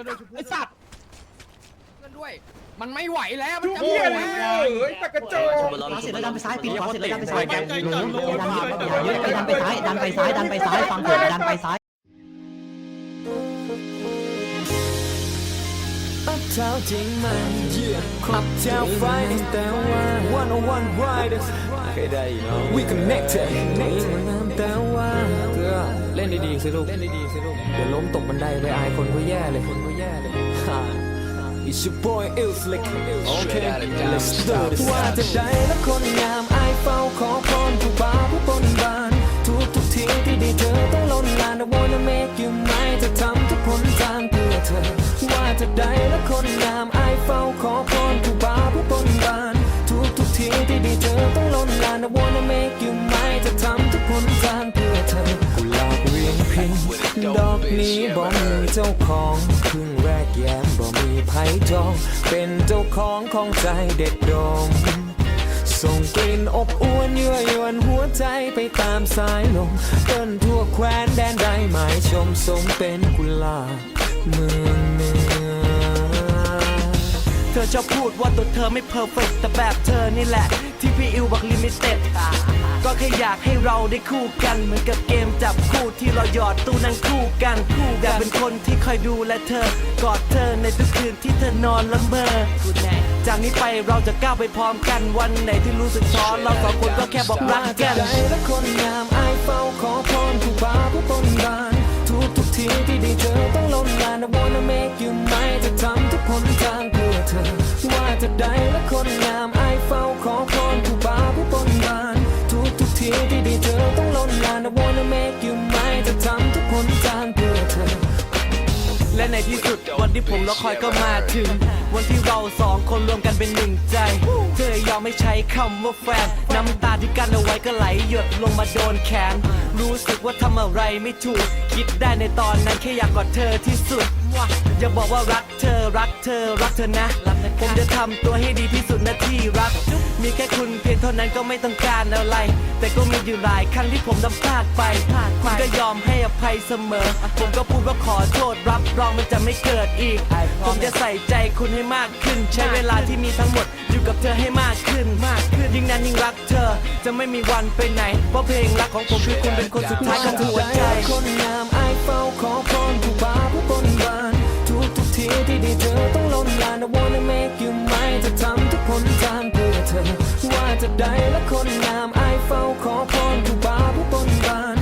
อนด้วยชุบเพื่ไอ้อสัตว์เพื่อนด้วย มันไม่ไหวแล้วมันจะเหี้ยไหเลวเฮ้ยตะกระโจนขวาเสร็จแล้วดันไปซ้ายปีนขวาเสร็จแล้วดันไปซ้ายใจจัดโลดดันอย่าเยอะไปดันไปซ้ายดันไปซ้ายดันไปซ้ายฟังผมดันไปซ้าย อัพเท้าจริงไหมอัพเท้าไฟแต่ว่า one on one riders เคยได้เนาะ we connected นี่มันงามแต่ว่าเกลือเล่นดีๆสิลูกเล่นดีๆสิลูกเดี๋ยวล้มตกบันไดไปอายคนก็แย่เลยคนก็แย่เลย It's your boy Ilslick Okay let's do this ว่าจะได้และคนงามอายเฝ้าขอพรผู้บ่าวผู้บนบานทุกทุกทีที่ได้เจอต้องล้นลาน I wanna make you mine จะทำทุกผลทางเพื่อเธอ จะได้และคนงามอายเฝ้าขอพรผู้บาผู้บนบาน ทุกทุกทีที่ได้เจอต้องล้นลาน I wanna make you mine จะทำทุกผลทางเพื่อเธอกุหลาบเวียงพินดอกนี้บ่มีเจ้าของครึ่งแรกแย้มบ่มีไผจอง เป็นเจ้าของของใจเด็ดดมส่งกลิ่นอบอวนยั่วยวนหัวใจไปตามสายลมเต้นทั่วแคว้นแดนใดหมายชมสมเป็นกุหลาบเมืองเหนือเธ อชอบพูดว่าตัวเธอไม่เพอร์เฟกแต่แบบเธอนี่แหละ ที่พี่อิวบอกลิมิเต็ดก็แค่อยากให้เราได้คู่กัน เหมือนกับเกมจับคู่ที่เราหยอดตู้นั่งคู่กันคู่อยากเป็นคนที่คอยดูแลเธอ กอดเธอในทุกคืนที่เธอนอนละเมอจากนี้ไปเราจะก้าวไปพร้อมกันวันไหนที่รู้สึกท้อเราสองคนก็แค่บอกรักกันใจและคนงามอายเฝ้าขอพรผู้บ่าผู้บนบานทุกทุกทีที่ได้เจอต้องล้นลาน I wanna make you mine จะทำทุกผลทาง ว่าจะได้และคนงามไอเฝ้าขอพรผู้บาผู้บนบานทุกทุกทีที่ได้เจอต้องล้นลาน I wanna make you mine จะทำทุกคนทางเพื่อเธอ และในที่สุดวันที่ผมรอคอยก็มาถึง วันที่เราสองคนรวมกันเป็นหนึ่งใจ เธอยอมไม่ใช้คำว่าแฟน น้ำตาที่กั้นเอาไว้ก็ไหลหยดลงมาโดนแขน รู้สึกว่าทำอะไรไม่ถูก คิดได้ในตอนนั้นแค่อยากกอดเธอที่สุด อย่าบอกว่ารักเธอรักเธอรักเธอนะ ผมจะทำตัวให้ดีที่สุดนะที่รัก มีแค่คุณเพียงเท่านั้นก็ไม่ต้องการอะไร แต่ก็มีอยู่หลายครั้งที่ผมทำพลาดไปคุณก็ยอมให้อภัยเสมอ ผมก็พูดว่าขอโทษรับรองมันจะไม่เกิดอีก ผมจะใส่ใจคุณให้มากขึ้น ใช้เวลาที่มีทั้งหมดอยู่กับเธอให้มากขึ้นมากขึ้น ยิ่งนั้นยิ่งรักเธอ จะไม่มีวันไปไหน เพราะเพลงรักของผมคือคุณเป็นคนสุดท้ายของหัวใจคนงามไอเฝ้าขอพรผู้บาผู้บนบานทุกทุกทีที่ได้เจอต้องล้นลาน I wanna make you mine จะทำทุกผลทางเพื่อเธอ ว่าจะได้และคนงามไอเฝ้าขอพรผู้บาผู้บนบาน